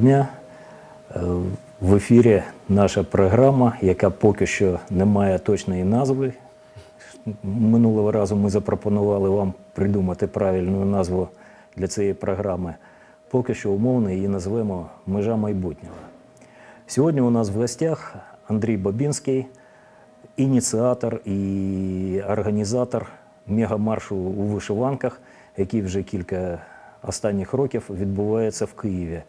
Дня. Е, В ефірі наша програма, яка поки що не має точної назви. Минулого разу ми запропонували вам придумати правильну назву для цієї програми. Поки що умовно її назвемо Межа майбутнього. Сьогодні у нас в гостях Андрій Бабінський, ініціатор і організатор мегамаршу у вишиванках, який вже кілька останніх років відбувається в Києві.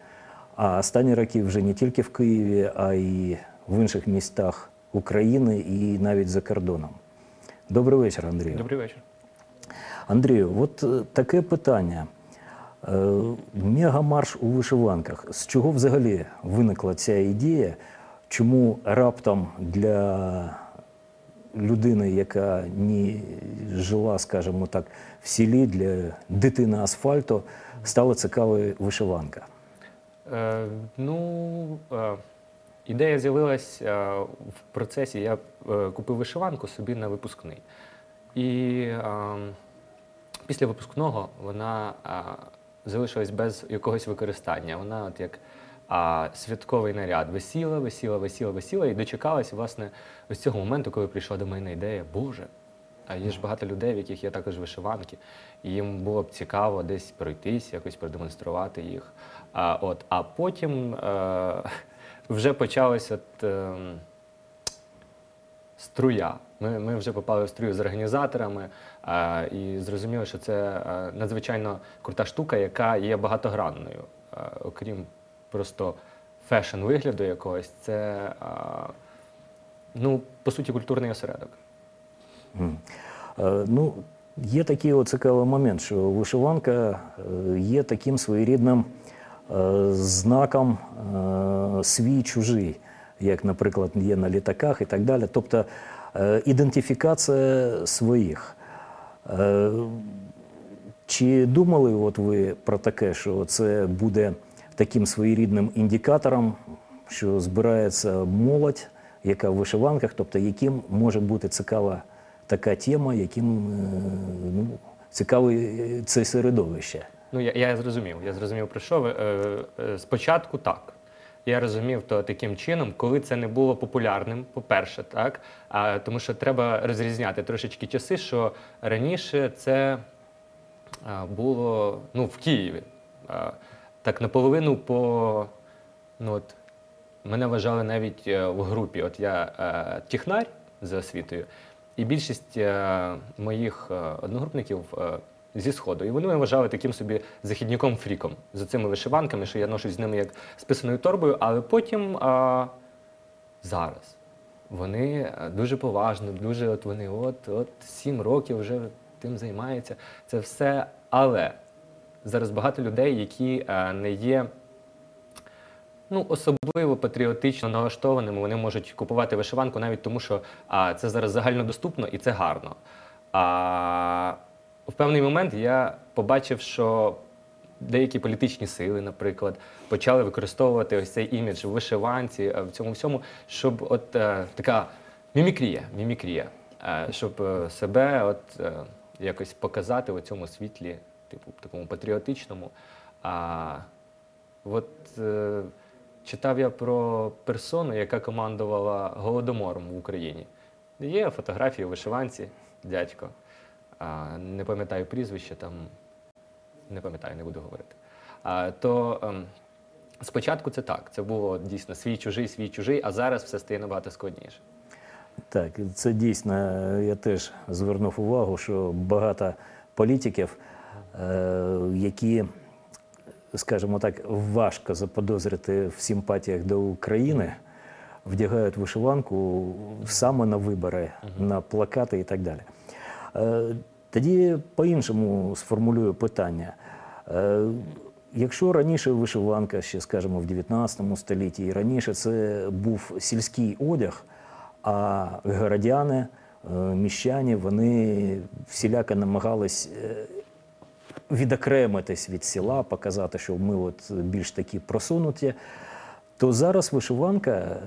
А останні роки вже не тільки в Києві, а й в інших містах України і навіть за кордоном. Добрий вечір, Андрію. Добрий вечір. Андрію, от е, таке питання. Е, Мегамарш у вишиванках. З чого взагалі виникла ця ідея? Чому раптом для людини, яка не жила, скажімо так, в селі, для дитини асфальту, стала цікавою вишиванка? Е, ну, е, ідея з'явилась е, в процесі. Я купив вишиванку собі на випускний. І після випускного вона залишилась без якогось використання. Вона от як святковий наряд висіла, висіла, висіла, висіла і дочекалась, власне, ось цього моменту, коли прийшла до мене ідея, Боже, є ж багато людей, в яких є також вишиванки, і їм було б цікаво десь пройтись, якось продемонструвати їх. А, от, а потім е, вже почалася е, струя. Ми, ми вже попали в струю з організаторами е, і зрозуміли, що це е, надзвичайно крута штука, яка є багатогранною. Е, окрім просто фешн вигляду якогось, це е, ну, по суті культурний осередок. М. Е, Ну, є такий цікавий момент, що вишиванка е, є таким своєрідним е, знаком е, свій-чужий, як, наприклад, є на літаках і так далі. Тобто ідентифікація своїх. Чи думали от ви про таке, що це буде таким своєрідним індикатором, що збирається молодь, яка в вишиванках, тобто яким може бути цікава така тема, яким е, ну, цікаве це середовище? Ну, я, я зрозумів. Я зрозумів про що ви. Е, е, спочатку так. Я розумів то таким чином, коли це не було популярним, по-перше, так. А, тому що треба розрізняти трошечки часи, що раніше це а, було ну, в Києві. А, так наполовину по. Ну, от, мене вважали навіть в групі. От я е, технарь за освітою, і більшість е, моїх е, одногрупників е, зі сходу. І вони мене вважали таким собі західніком фріком за цими вишиванками, що я ношусь з ними як з писаною торбою, але потім е, зараз. Вони дуже поважно, дуже от вони от, от сім років вже тим займаються. Це все. Але зараз багато людей, які не є ну, особливо патріотично налаштованими, вони можуть купувати вишиванку навіть тому, що а, це зараз загальнодоступно і це гарно. А в певний момент я побачив, що деякі політичні сили, наприклад, почали використовувати ось цей імідж в вишиванці, е, в цьому всьому, щоб от е, така мімікрія, мімікрія, е, щоб е, себе от е, якось показати у цьому світлі, типу такому патріотичному. А, От е, читав я про персону, яка командувала голодомором в Україні. Є фотографії вишиванці, дядько. А, не пам'ятаю прізвище, там не пам'ятаю, не буду говорити. А, то ем, спочатку це так. Це було дійсно свій чужий, свій чужий, а зараз все стає набагато складніше. Так, це дійсно, е, я теж звернув увагу, що багато політиків, е, які, скажімо так, важко заподозрити в симпатіях до України, вдягають вишиванку саме на вибори, на плакати і так далі. Е, Тоді по-іншому сформулюю питання. Е, Якщо раніше вишиванка, ще скажімо, в 19 столітті, і раніше це був сільський одяг, а городяни, е, міщані, вони всіляко намагались відокремитись від села, показати, що ми от більш такі просунуті, то зараз вишиванка е,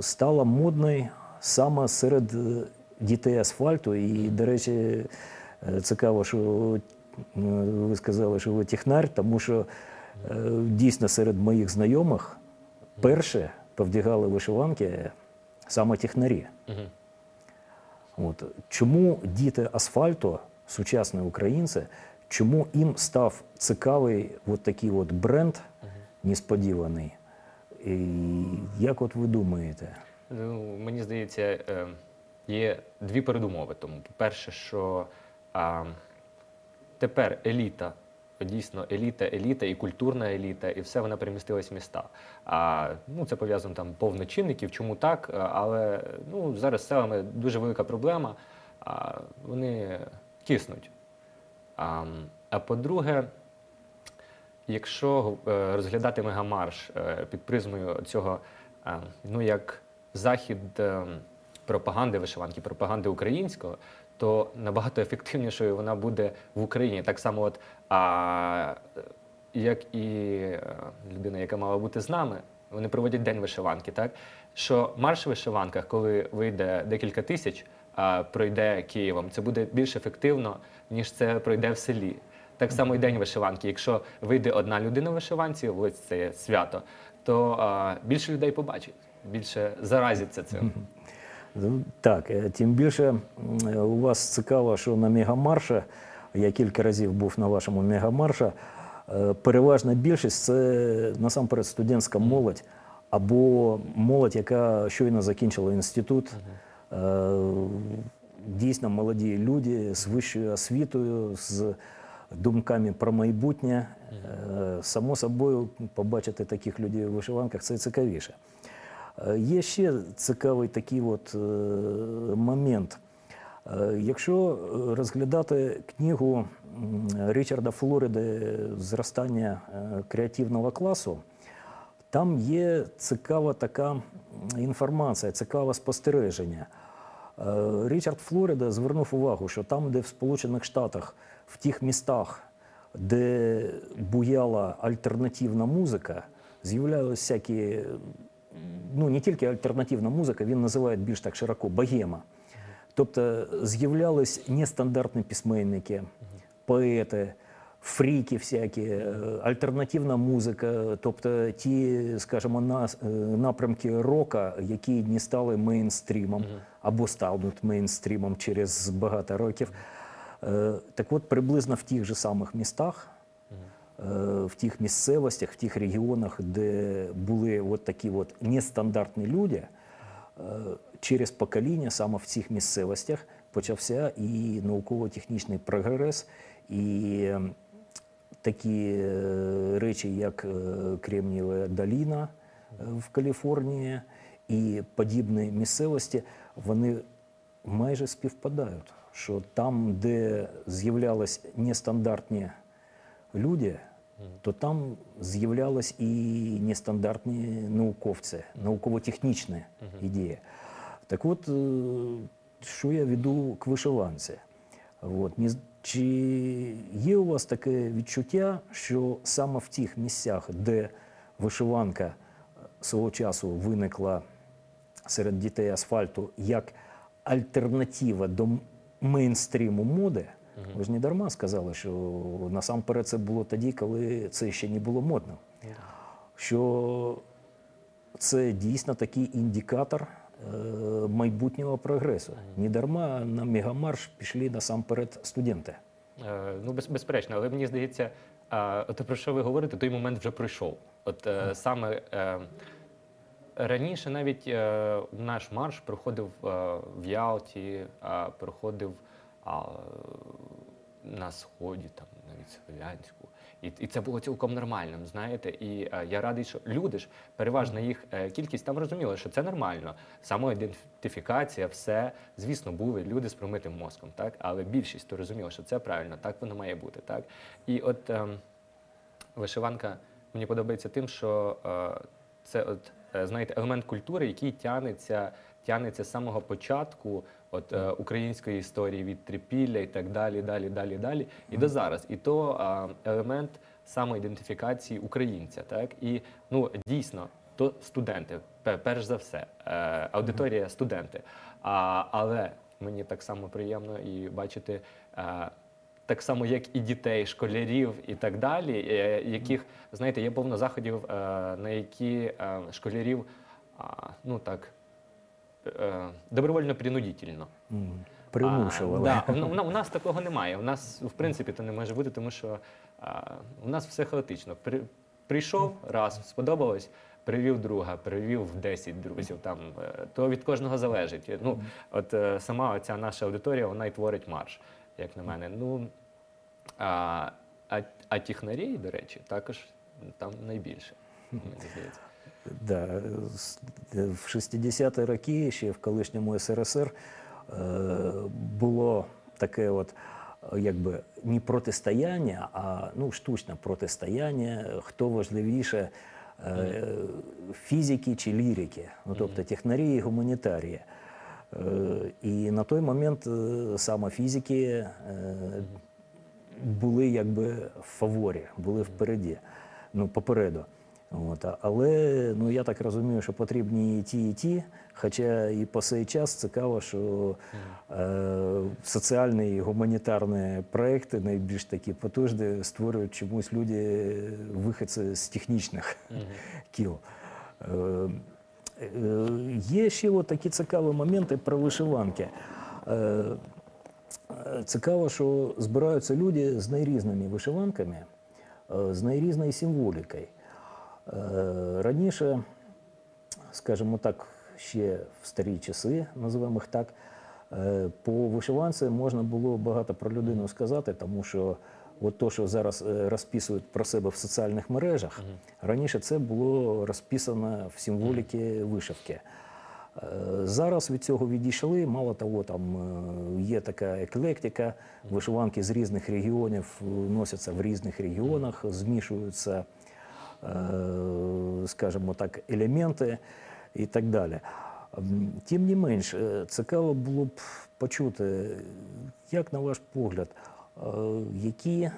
стала модною саме серед е, дітей асфальту. І, до речі, е, цікаво, що ви сказали, що ви технар, тому що Дійсно, серед моїх знайомих перше повдягали вишиванки саме технарі. От. Чому діти асфальту, сучасні українці, чому їм став цікавий от такий от бренд несподіваний? І як от ви думаєте? Ну, мені здається, е, є дві передумови. Тому, по-перше, що а, тепер еліта, дійсно еліта, еліта і культурна еліта, і все вона перемістилась в міста. А ну, це пов'язано там повно чинників, чому так, але ну, зараз з селами дуже велика проблема. А, вони киснуть. А, а по-друге, Якщо е, розглядати мегамарш е, під призмою цього, е, ну як захід пропаганди вишиванки, пропаганди українського, то набагато ефективнішою вона буде в Україні. Так само, от, а, як і людина, яка мала бути з нами, вони проводять день вишиванки, так? Що марш в вишиванках, коли вийде декілька тисяч, пройде Києвом, це буде більш ефективно, ніж це пройде в селі. Так само і день вишиванки. Якщо вийде одна людина в вишиванці, ось це свято, то а, більше людей побачить, більше заразиться цим. Ну, Так, е, тим більше е, у вас цікаво, що на мегамарше, я кілька разів був на вашому мегамарше, е, переважна більшість це насамперед студентська молодь або молодь, яка щойно закінчила інститут. Е, Дійсно молоді люди з вищою освітою, з думками про майбутнє. Е, Само собою, побачити таких людей у вишиванках це цікавіше. Е, Є ще цікавий такий от момент. Якщо розглядати книгу Річарда Флориди Зростання креативного класу, там є цікава така інформація, цікаве спостереження. Е, Річард Флорида звернув увагу, що там, де в Сполучених Штатах, в тих містах, де буяла альтернативна музика, з'являлися всякі, ну не тільки альтернативна музика, він називає більш так широко богема. Тобто з'являлись нестандартні письменники, поети, фріки всякі, е, альтернативна музика, тобто ті, скажімо, е, напрямки рока, які не стали мейнстрімом або стануть мейнстрімом через багато років. Е, Так от, приблизно в тих же самих містах, в тих місцевостях, в тих регіонах, де були от такі от нестандартні люди, через покоління саме в цих місцевостях почався і науково-технічний прогрес, і такі е, речі, як е, Кремнієва доліна е, в Каліфорнії і подібні місцевості, вони майже співпадають. Що там, де з'являлись нестандартні люди, то там з'являлись і нестандартні науковці, науково-технічні ідеї. Так от, що я веду к вишиванці? От, чи є у вас таке відчуття, що саме в тих місцях, де вишиванка е, свого часу виникла серед дітей асфальту як альтернатива до мейнстріму моди, ви ж не дарма сказали, що насамперед це було тоді, коли це ще не було модно. Що це дійсно такий індикатор майбутнього прогресу. Не дарма на мегамарш пішли насамперед студенти. Е, Ну, без, безперечно, але мені здається, от про що ви говорите, той момент вже пройшов. От е, саме е, раніше навіть е, наш марш проходив е, в Ялті, проходив на Сході, там навіть Слов'янську. І, і це було цілком нормальним, знаєте. І е, я радий, що люди ж, переважна їх е, кількість там розуміли, що це нормально. Самоідентифікація, все, звісно, були люди з промитим мозком, так? Але більшість то розуміла, що це правильно, так воно має бути. Так? І от ем, вишиванка мені подобається тим, що е, це от, е, знаєте, елемент культури, який тянеться, тянеться з самого початку от, е, української історії від трипілля і так далі, далі, далі, далі, і до зараз. І то е, елемент самоідентифікації українця. Так? І ну, дійсно, то студенти, перш за все, е, аудиторія студенти. А, але мені так само приємно і бачити. е, так само, як і дітей, школярів і так далі, е, яких, знаєте, є повно заходів, на які школярів, ну так, добровольно-принудительно. Примушували. А, да, у, у нас такого немає. У нас, в принципі, то не може бути, тому що а, у нас все хаотично. При, прийшов раз, сподобалось, привів друга, привів 10 друзів. Там, е, то від кожного залежить. Ну, от е, сама ця наша аудиторія, вона і творить марш, як на мене. Ну, а, а, а технарі, до речі, також там найбільше, мені здається. Да, в 60-ті роки, ще в колишньому СРСР, е, було таке от, е, якби не протистояння, а ну, штучне протистояння, хто важливіше фізики чи лірики, ну, тобто технарі і гуманітарії. Е, І на той момент е, саме фізики е, були якби в фаворі, були впереді, ну, попереду. От, але ну, я так розумію, що потрібні і ті, і ті. Хоча і по цей час цікаво, що е, соціальні і гуманітарні проекти найбільш такі потужні створюють чомусь люди, виходці з технічних кіл. Е, е, є ще от такі цікаві моменти про вишиванки. Е, Е, Цікаво, що збираються люди з найрізними вишиванками, е, з найрізною символікою. Е, Раніше, скажімо так, ще в старі часи, називаємо їх так, е, по вишиванці можна було багато про людину сказати, тому що от то, що зараз е, розписують про себе в соціальних мережах, раніше це було розписано в символіки вишивки. Зараз від цього відійшли. Мало того, там є така еклектика, вишиванки з різних регіонів носяться в різних регіонах, змішуються, скажімо так, елементи і так далі. Тим не менш, е, цікаво було б почути, як на ваш погляд, е, які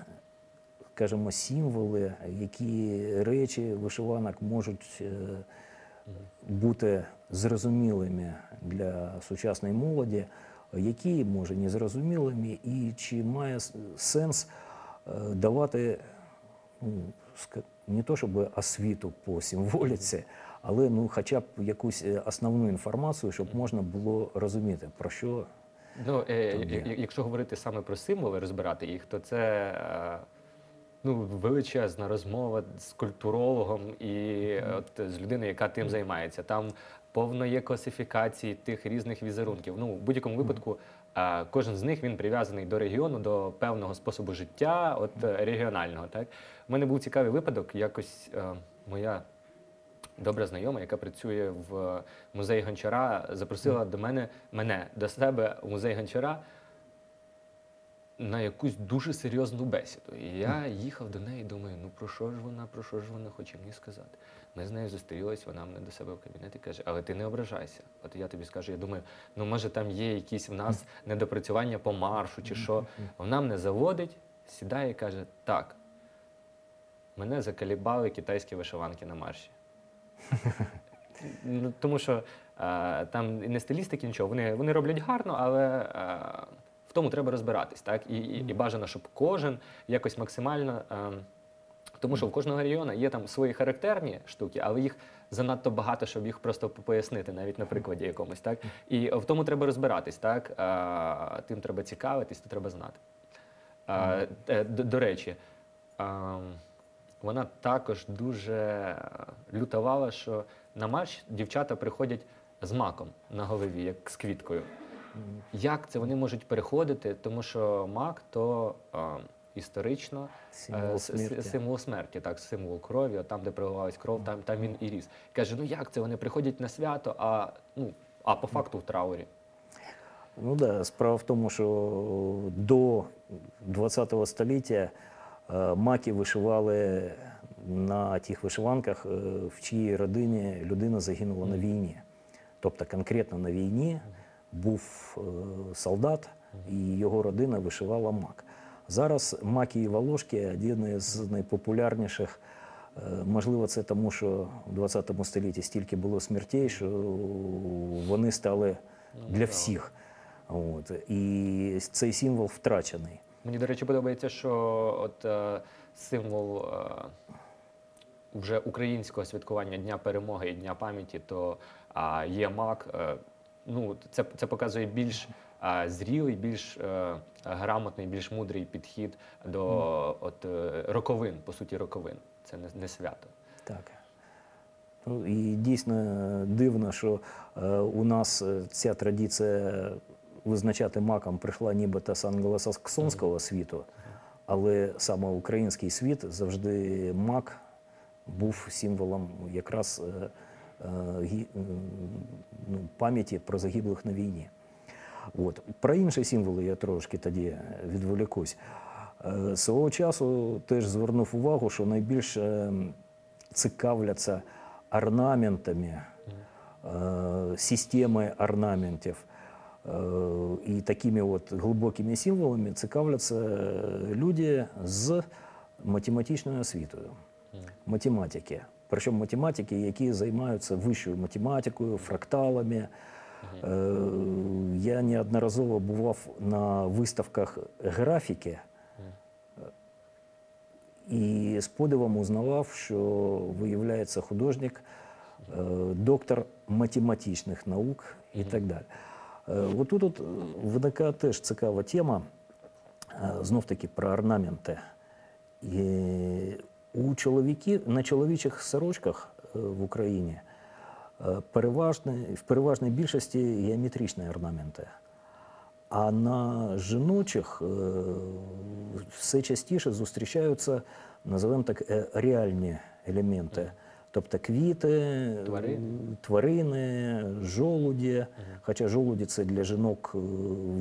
скажімо, символи, які речі вишиванок можуть е, бути зрозумілими для сучасної молоді, які може незрозумілими, і чи має сенс е, давати ну, не то щоб освіту по символіці, але ну, хоча б якусь е, основну інформацію, щоб можна було розуміти, про що Ну, е, я- є. якщо говорити саме про символи, розбирати їх, то це е, ну, величезна розмова з культурологом і е, от, з людиною, яка тим займається. Там повно є класифікації тих різних візерунків. Ну, в будь-якому випадку е, кожен з них він прив'язаний до регіону, до певного способу життя, от е, регіонального. Так? У мене був цікавий випадок, якось е, моя добра знайома, яка працює в музеї Гончара, запросила до мене мене до себе в музей Гончара на якусь дуже серйозну бесіду. І я їхав до неї і думаю, ну про що ж вона, про що ж вона хоче мені сказати. Ми з нею зустрілись, вона мене до себе в кабінет і каже, але ти не ображайся. От я тобі скажу, я думаю, ну може там є якісь в нас недопрацювання по маршу чи що. Вона мене заводить, сідає і каже, так, мене закалібали китайські вишиванки на марші. Ну, тому що е, там не стилістики, нічого. Вони, вони роблять гарно, але е, в тому треба розбиратись. Так? І, і, і бажано, щоб кожен якось максимально. Е, тому що в кожного регіону є там свої характерні штуки, але їх занадто багато, щоб їх просто пояснити, навіть на прикладі якомусь. Так? І в тому треба розбиратись, так? Е, тим треба цікавитись, то треба знати. Е, е, до, до речі, е, вона також дуже лютувала, що на марш дівчата приходять з маком на голові, як з квіткою. Як це вони можуть переходити? Тому що мак то е, історично Символ е, смерті. символ смерті, так, символ крові, от там, де проливалась кров, там, там він і ріс. Каже, ну як це? Вони приходять на свято, а, ну, а по факту в траурі. Ну да, справа в тому, що до 20-го століття е, маки вишивали на тих вишиванках, е, в чиїй родині людина загинула на війні. Тобто конкретно на війні був е, солдат, і його родина вишивала мак. Зараз маки і волошки один з найпопулярніших. Е, Можливо, це тому, що в 20 столітті стільки було смертей, що вони стали для всіх. От. І цей символ втрачений. Мені, до речі, подобається, що от е, символ е, вже українського святкування Дня перемоги і Дня пам'яті, то а, є мак. Е, ну, це, це показує більш е, зрілий, більш е, грамотний, більш мудрий підхід до от, е, роковин, по суті, роковин. Це не, не свято. Так. Ну, і дійсно дивно, що е, у нас е, ця традиція визначати маком прийшла нібито з англосаксонського світу, але саме український світ завжди мак був символом якраз е, е, ну, пам'яті про загиблих на війні. От. Про інші символи я трошки тоді відволікусь. Е, Свого часу теж звернув увагу, що найбільше цікавляться орнаментами, е, системою орнаментів е, і такими от глибокими символами цікавляться е, люди з математичною освітою, математики. Причому математики, які займаються вищою математикою, фракталами. Е, Я неодноразово бував на виставках графіки і з подивом узнавав, що виявляється художник, е, доктор математичних наук і так далі. Е, Отут от виникає теж цікава тема, знов таки про орнаменти. У чоловіків, на чоловічих сорочках е, в Україні е, переважне, в переважній більшості геометричні орнаменти. А на жіночих е, все частіше зустрічаються, називаємо так, реальні елементи. Тобто квіти, Тварини. тварини, жолуді. Хоча жолуді це для жінок е,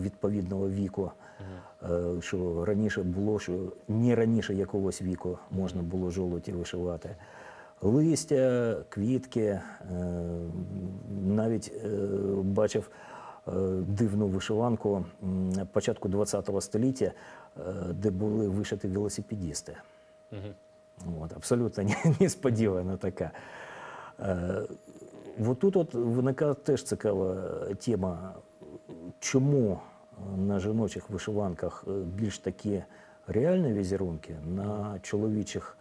відповідного віку, Е, що раніше було, що не раніше якогось віку можна було жолуді вишивати. Листя, квітки, е, навіть бачив дивну вишиванку початку ХХ століття, де були вишиті велосипедісти. От, абсолютно не- несподівана така. Е, от тут от виникає теж цікава тема, чому на жіночих вишиванках е, більш такі реальні візерунки, на чоловічих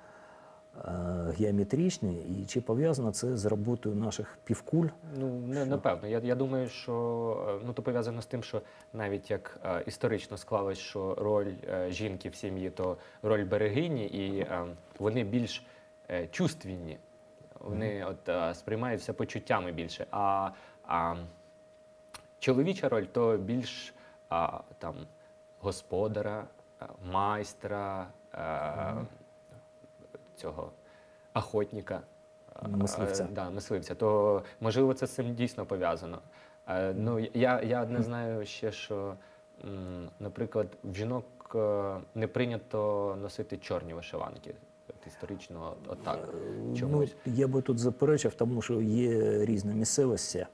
геометричні, і чи пов'язано це з роботою наших півкуль? Ну, не, напевно. Я, я думаю, що е, ну, то пов'язано з тим, що навіть як е, історично склалось, що роль е, жінки в сім'ї то роль берегині, і е, вони більш е, чувственні. Вони от, е, сприймають все почуттями більше. А, а чоловіча роль то більш а, там, господаря, е, майстра, е, цього охотника. е, Мисливця. е, да, мисливця, то можливо це з цим дійсно пов'язано. Е, ну, я, я не знаю ще, що, наприклад, в жінок не прийнято носити чорні вишиванки. Історично, от- отак. Чомусь. Ну, я би тут заперечив, тому що є різні місцевості.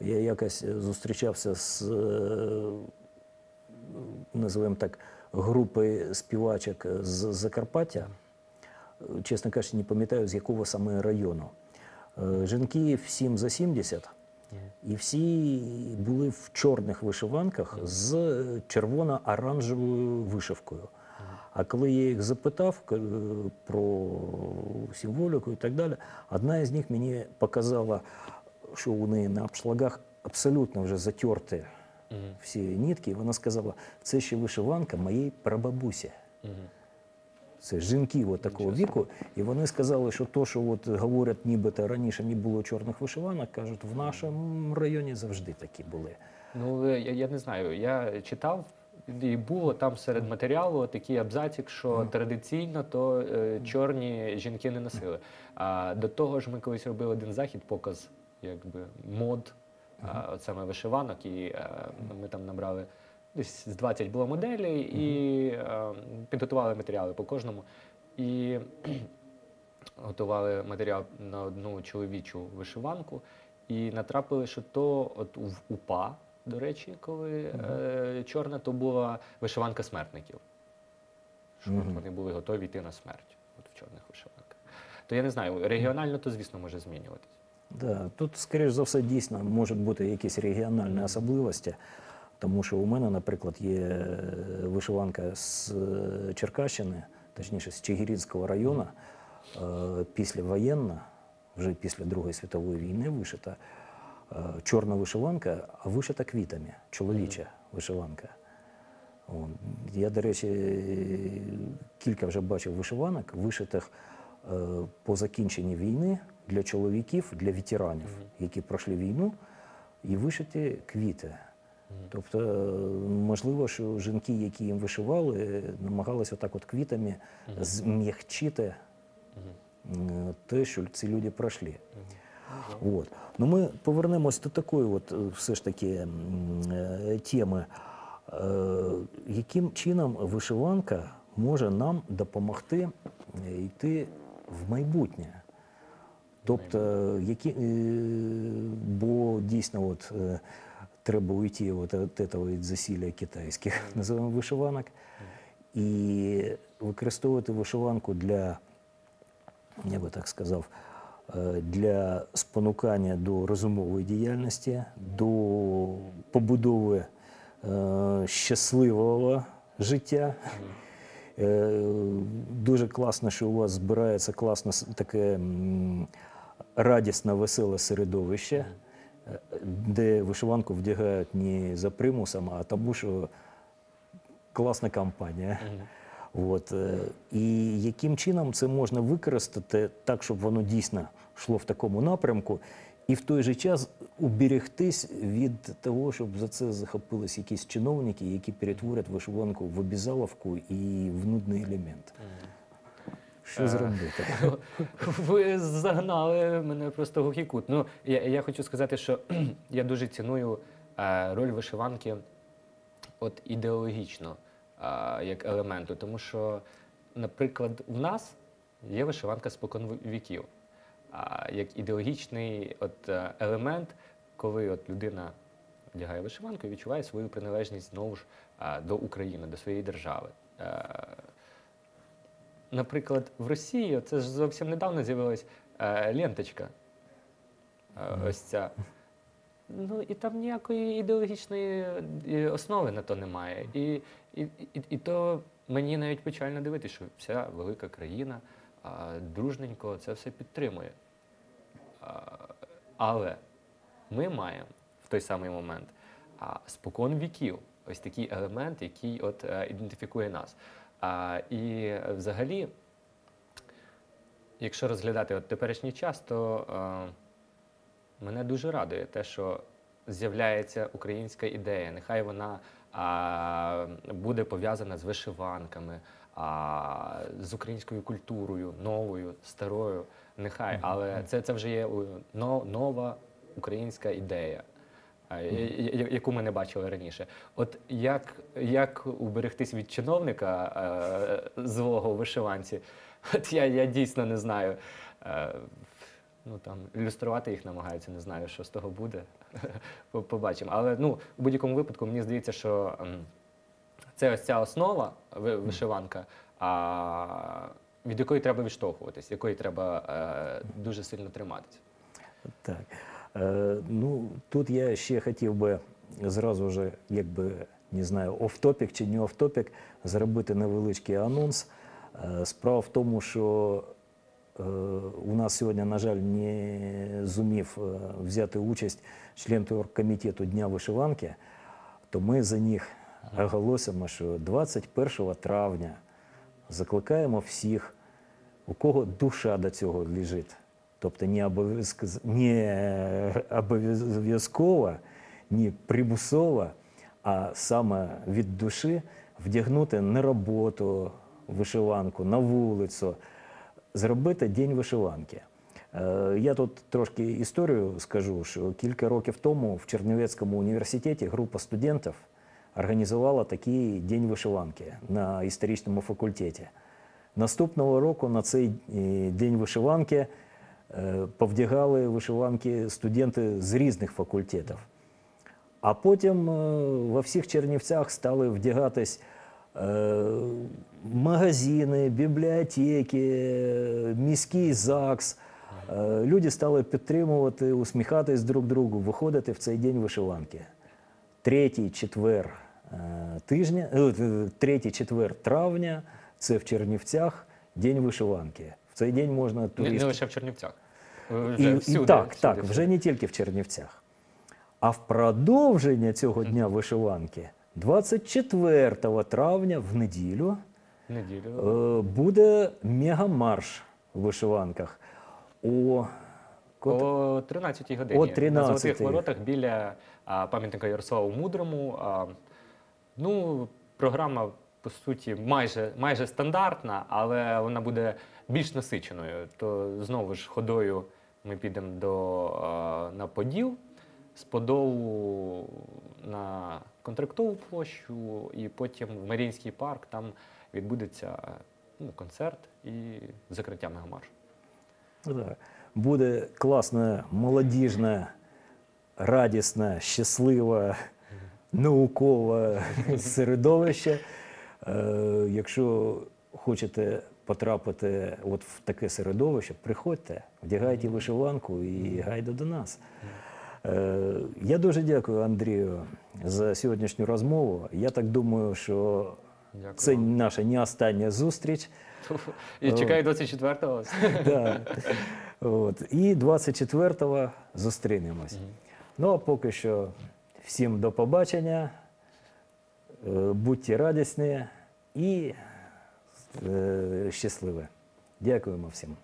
Я якось зустрічався з, називаємо так, групою співачок з Закарпаття. Е, Чесно кажучи, не пам'ятаю, з якого саме району. Е, Жінки всім за 70, і всі були в чорних вишиванках з е, червоно-оранжевою вишивкою. А коли я їх запитав про символіку і так далі, одна із них мені показала, що у неї на обшлагах абсолютно вже затерті всі нитки. І вона сказала, це ще вишиванка моєї прабабусі. Це жінки от такого віку, і вони сказали, що то, що от говорять, нібито раніше не було чорних вишиванок, кажуть, в нашому районі завжди такі були. Ну, я, я не знаю. Я читав, і було там серед матеріалу такий абзацик, що традиційно то е, чорні жінки не носили. А до того ж, ми колись робили один захід, показ якби мод, а, от саме вишиванок, і е, ми там набрали. Десь з 20 було моделей і е, підготували матеріали по кожному. І готували матеріал на одну чоловічу вишиванку і натрапили, що то от в УПА, до речі, коли е, чорна, то була вишиванка смертників. Що от вони були готові йти на смерть от в чорних вишиванках. То я не знаю, регіонально то, звісно, може змінюватись. Да, тут, скоріш за все, дійсно можуть бути якісь регіональні особливості. Тому що у мене, наприклад, є е, вишиванка з е, Черкащини, точніше з Чигиринського району, е, післявоєнна, вже після Другої світової війни вишита. Чорна вишиванка, а вишита квітами, чоловіча вишиванка. Я, до речі, кілька вже бачив вишиванок, вишитих по закінченні війни для чоловіків, для ветеранів, які пройшли війну, і вишиті квіти. Тобто, е, можливо, що жінки, які їм вишивали, намагалися отак от квітами зм'ягчити е, те, що ці люди пройшли. От. Ну, ми повернемось до такої от, е, все ж таки теми. Яким чином вишиванка може нам допомогти йти в майбутнє? Тобто, які, бо дійсно от, треба уйти от від цього від засілля китайських, називаємо вишиванок, і використовувати вишиванку для я би так сказав, е, для спонукання до розумової діяльності, до побудови е, щасливого життя. Е, Дуже класно, що у вас збирається класне таке радісне, веселе середовище, де вишиванку вдягають не за примусом, а тому, що класна компанія. От, е, і яким чином це можна використати так, щоб воно дійсно йшло в такому напрямку, і в той же час уберегтись від того, щоб за це захопились якісь чиновники, які перетворять вишиванку в обізаловку і в нудний елемент. Що зробити? Ви загнали мене просто в глухий. Ну, я, я хочу сказати, що я дуже ціную е, роль вишиванки от ідеологічно е, як елементу. Тому що, наприклад, в нас є вишиванка спокон віків, а, як ідеологічний от, е, елемент, коли от людина вдягає вишиванку і відчуває свою приналежність знову ж е, до України, до своєї держави. Е, Наприклад, в Росії це ж зовсім недавно з'явилась е, ленточка. Е, ось ця. Ну і там ніякої ідеологічної е, основи на то немає. І, і, і, і то мені навіть печально дивитися, що вся велика країна а, дружненько це все підтримує. А, але ми маємо в той самий момент а, спокон віків ось такий елемент, який от е, ідентифікує нас. А, і взагалі, якщо розглядати от теперішній час, то е, мене дуже радує те, що з'являється українська ідея. Нехай вона а, буде пов'язана з вишиванками, а, з українською культурою, новою, старою. Нехай, але це, це вже є нова українська ідея. Яку ми не бачили раніше. От як, як уберегтись від чиновника е, злого у вишиванці, от я, я дійсно не знаю. Е, ну там ілюструвати їх намагаються, не знаю, що з того буде. Побачимо. Але ну, у будь-якому випадку мені здається, що ем, це ось ця основа вишиванка, а, від якої треба відштовхуватись, якої треба е, дуже сильно триматися. Так. Е, ну, тут я ще хотів би зразу ж, якби не знаю, офтопік чи не офтопік, зробити невеличкий анонс. Е, справа в тому, що е, у нас сьогодні, на жаль, не зумів взяти участь член оргкомітету Дня вишиванки, то ми за них оголосимо, що 21 травня закликаємо всіх, у кого душа до цього лежить. Тобто не обов'язк- не обов'язково, не примусово, а саме від душі вдягнути на роботу вишиванку, на вулицю, зробити день вишиванки. Е, Я тут трошки історію скажу, що кілька років тому в Чернівецькому університеті група студентів організувала такий день вишиванки на історичному факультеті. Наступного року на цей е, день вишиванки повдягали вишиванки студенти з різних факультетів. А потім е, во всіх Чернівцях стали вдягатись е, магазини, бібліотеки, е, міський ЗАГС. Е, Люди стали підтримувати, усміхатись друг другу, виходити в цей день вишиванки. третій четвер е, тижня, е, е, третій четвер травня це в Чернівцях День вишиванки. Цей день можна туристів. не лише в Чернівцях. Е, І, Вже і так, всюди, так, всюди. вже не тільки в Чернівцях. А в продовження цього дня вишиванки 24 травня в неділю неділю. е, буде мегамарш в вишиванках. О, О 13-й годині. О На 13-й. Золотих воротах біля а, пам'ятника Ярославу Мудрому. А, ну, програма, по суті, майже, майже стандартна, але вона буде більш насиченою. То знову ж ходою ми підемо до, а, на Поділ, з Подолу на контрактову площу, і потім в Маріїнський парк там відбудеться ну, концерт і закриття мегамаршу. Ну Буде класне, молодіжне, радісне, щасливе, наукове середовище. Е, якщо хочете потрапити от в таке середовище, приходьте, вдягайте вишиванку і гайда до нас. Е, я дуже дякую Андрію за сьогоднішню розмову. Я так думаю, що Дякую це наша не остання зустріч. І чекаю 24-го. Да. От. І 24-го зустрінемось. Ну а поки що всім до побачення. Е, Будьте радісні і е, щасливі. Дякуємо всім.